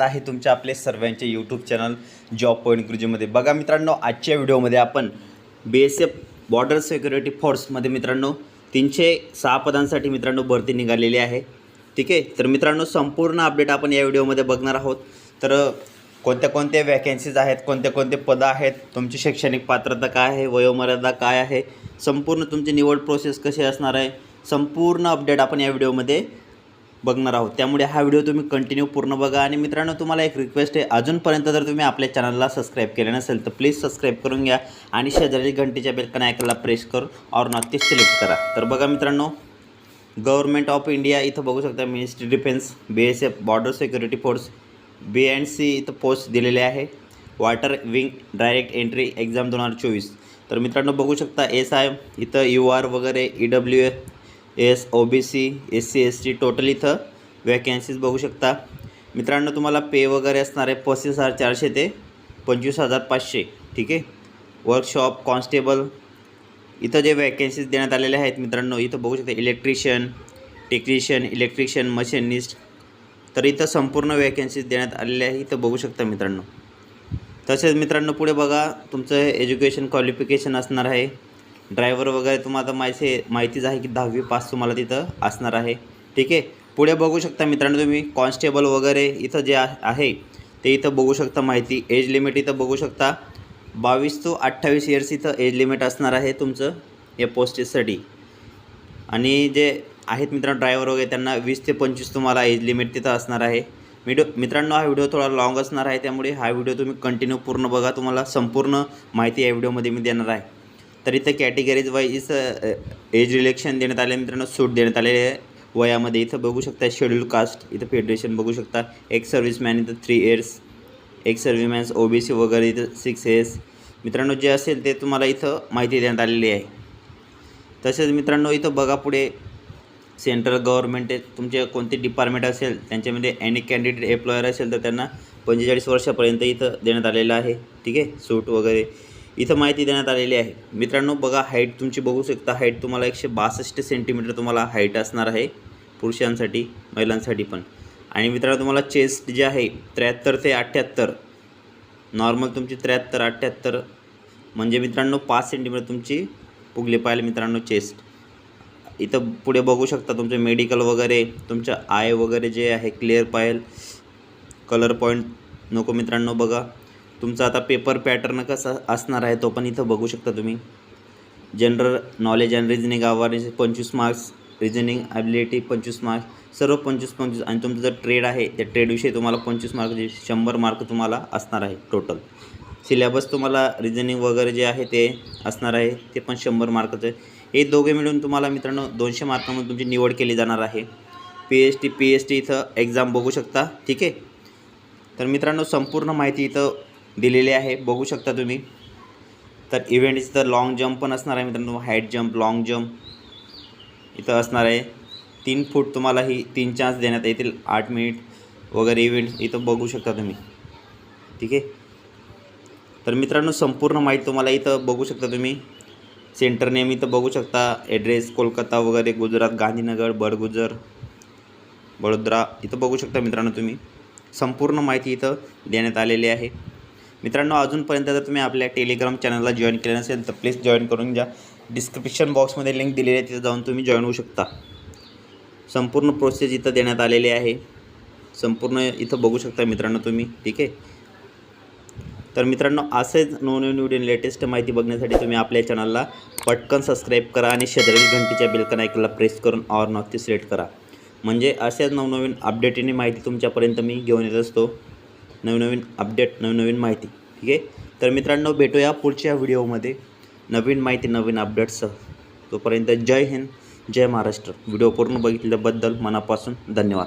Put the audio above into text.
आहे तुमच्या आपले सर्वांचे यूट्यूब चॅनल जॉब पॉईंट गुरुजीमध्ये बघा मित्रांनो आजच्या व्हिडिओमध्ये आपण B S F border security फोर्समध्ये मित्रांनो तीनशे सहा पदांसाठी मित्रांनो भरती निघालेली आहे. ठीक आहे? तर मित्रांनो संपूर्ण अपडेट आपण या व्हिडिओमध्ये बघणार आहोत. तर कोणत्या कोणत्या वॅकन्सीज आहेत कोणत्या कोणते पदं आहेत तुमची शैक्षणिक पात्रता काय आहे वयोमर्यादा काय आहे संपूर्ण तुमची निवड प्रोसेस कशी असणार आहे संपूर्ण अपडेट आपण या व्हिडिओमध्ये बघणार आहोत. त्यामुळे हा व्हिडिओ तुम्ही कंटिन्यू पूर्ण बघा. आणि मित्रांनो तुम्हाला एक रिक्वेस्ट आहे. अजूनपर्यंत जर तुम्ही आपल्या चॅनलला सबस्क्राईब केलं नसेल तर प्लीज सबस्क्राईब करून घ्या. आणि शेजारी घंटीच्या बेलकन ऐकायला प्रेस करून और नॉट सिलेक्ट करा. तर बघा मित्रांनो गव्हर्नमेंट ऑफ इंडिया इथं बघू शकता ministry defence B S F border security force B and C इथं पोस्ट दिलेले आहे. Water wing direct entry exam दोन हजार चोवीस. तर मित्रांनो बघू शकता एस आय इथं यू आर वगैरे E W S O B C S C S T total इथं वॅकन्सीज बघू शकता. मित्रांनो तुम्हाला पे वगैरे असणार आहे पस्तीस हजार चारशे ते पंचवीस हजार पाचशे ठीक आहे? वर्कशॉप कॉन्स्टेबल इथं जे वॅकन्सीज देण्यात आलेल्या आहेत मित्रांनो इथं बघू शकता इलेक्ट्रिशियन टेक्निशियन इलेक्ट्रिशियन मशिनिस्ट तर इथं संपूर्ण वॅकन्सीज देण्यात आलेल्या आहे इथं बघू शकता मित्रांनो. तसेच मित्रांनो पुढे बघा तुमचं एज्युकेशन क्वालिफिकेशन असणार आहे. ड्रायव्हर वगैरे तुम्हाला आता माहिती माहितीच आहे की दहावी पास तुम्हाला तिथं असणार आहे. ठीक आहे? पुढे बघू शकता मित्रांनो तुम्ही कॉन्स्टेबल वगैरे इथं जे आ- आहे ते इथं बघू शकता माहिती. एज लिमिट इथं बघू शकता. बावीस टू अठ्ठावीस इयर्स इथं एज लिमिट असणार आहे तुमचं या पोस्टेससाठी आणि जे आहेत मित्रांनो ड्रायव्हर वगैरे त्यांना वीस ते पंचवीस तुम्हाला एज लिमिट तिथं असणार आहे. व्हिडिओ मित्रांनो हा व्हिडिओ थोडा लॉंग असणार आहे त्यामुळे हा व्हिडिओ तुम्ही कंटिन्यू पूर्ण बघा. तुम्हाला संपूर्ण माहिती या व्हिडिओमध्ये मी देणार आहे. तर इथं कॅटेगरीज वाईज एज रिलेक्शन देण्यात आले मित्रांनो सूट देण्यात आलेले आहे. वयामध्ये इथं बघू शकता शेड्यूल कास्ट इथं फेडरेशन बघू शकता. एक सर्व्हिसमॅन इथं थ्री इयर्स एक सर्व्हिसमॅन्स ओ बी सी वगैरे इथं सिक्स इयर्स मित्रांनो जे असेल ते तुम्हाला इथं माहिती देण्यात आलेली आहे. तसेच मित्रांनो इथं बघा पुढे सेंट्रल गव्हर्नमेंट तुमचे कोणते डिपार्टमेंट असेल त्यांच्यामध्ये एनी कॅन्डिडेट एम्प्लॉयर असेल तर त्यांना पंचेचाळीस वर्षापर्यंत इथं देण्यात आलेलं आहे. ठीक आहे? सूट वगैरे. इथं माहिती देण्यात आलेली आहे. मित्रांनो बघा हाईट तुमची बघू शकता. हाईट तुम्हाला एकशे बासष्ट सेंटीमीटर तुम्हाला हाईट असणार आहे. पुरुषांसाठी महिलांसाठी पण. आणि मित्रांनो तुम्हाला चेस्ट जे आहे त्र्याहत्तर ते अठ्ठ्याहत्तर. नॉर्मल तुमची त्र्याहत्तर अठ्ठ्याहत्तर. म्हणजे मित्रांनो पाच सेंटीमीटर तुमची पुगली पाहिजे मित्रांनो चेस्ट इथं पुढे बघू शकता तुमचे मेडिकल वगैरे तुमच्या आय वगैरे जे आहे क्लिअर पाहिजे कलर पॉईंट नको मित्रांनो बघा. तुमचा आता पेपर पॅटर्न कसा असणार आहे तो पण इथं बघू शकता तुम्ही. General knowledge and reasoning awareness पंचवीस मार्क्स रिजनिंग ॲबिलिटी पंचवीस मार्क्स सर्व पंचवीस पंचवीस. आणि तुमचं जर ट्रेड आहे त्या ट्रेडविषयी तुम्हाला पंचवीस मार्क शंभर मार्क तुम्हाला असणार आहे टोटल सिलेबस तुम्हाला रिजनिंग वगैरे जे आहे ते असणार आहे ते पण शंभर मार्काचं हे दोघे मिळून तुम्हाला मित्रांनो दोनशे मार्कामध्ये तुमची निवड केली जाणार आहे. P H T P H T इथं एक्झाम बघू शकता ठीक आहे? तर मित्रांनो संपूर्ण माहिती इथं दिलेले आहे. बघू शकता तुम्ही. तर इव्हेंट इथं लाँग जम्प पण असणार आहे मित्रांनो. हाईट जम्प लाँग जम्प इथं असणार आहे. तीन फूट तुम्हाला ही तीन चान्स देण्यात येतील. आठ मिनिट वगैरे इव्हेंट इथं बघू शकता तुम्ही. ठीक आहे? तर मित्रांनो संपूर्ण माहिती तुम्हाला इथं बघू शकता तुम्ही. सेंटर नेम इथं बघू शकता. ॲड्रेस कोलकाता वगैरे गुजरात गांधीनगर बडगुजर बडोदरा इथं बघू शकता मित्रांनो तुम्ही. संपूर्ण माहिती इथं देण्यात आलेली आहे. मित्रांनो अजूनपर्यंत जर तुम्ही आपल्या टेलिग्राम चॅनलला जॉईन केलं नसेल तर प्लीज जॉईन करून घ्या. डिस्क्रिप्शन बॉक्समध्ये लिंक दिलेली आहे तिथं जाऊन तुम्ही जॉईन होऊ शकता. संपूर्ण प्रोसेस इथं देण्यात आलेली आहे. संपूर्ण इथं बघू शकता मित्रांनो तुम्ही ठीक आहे? तर मित्रांनो असेच नवनवीन व्हिडिओ लेटेस्ट माहिती बघण्यासाठी तुम्ही आपल्या चॅनलला पटकन सबस्क्राईब करा आणि शेजारील घंटीच्या बेलकन ऐकला प्रेस करून ऑर नॉक्ती सिलेक्ट करा. म्हणजे अशाच नवनवीन अपडेटीने माहिती तुमच्यापर्यंत मी घेऊन येत असतो. नवनवीन अपडेट नवनवीन माहिती ठीक आहे? तर मित्रांनो भेटूया पुढच्या व्हिडिओमध्ये नवीन माहिती नवीन अपडेट्ससह. तोपर्यंत जय हिंद जय महाराष्ट्र. व्हिडिओ पूर्ण बघितल्याबद्दल मनापासून धन्यवाद.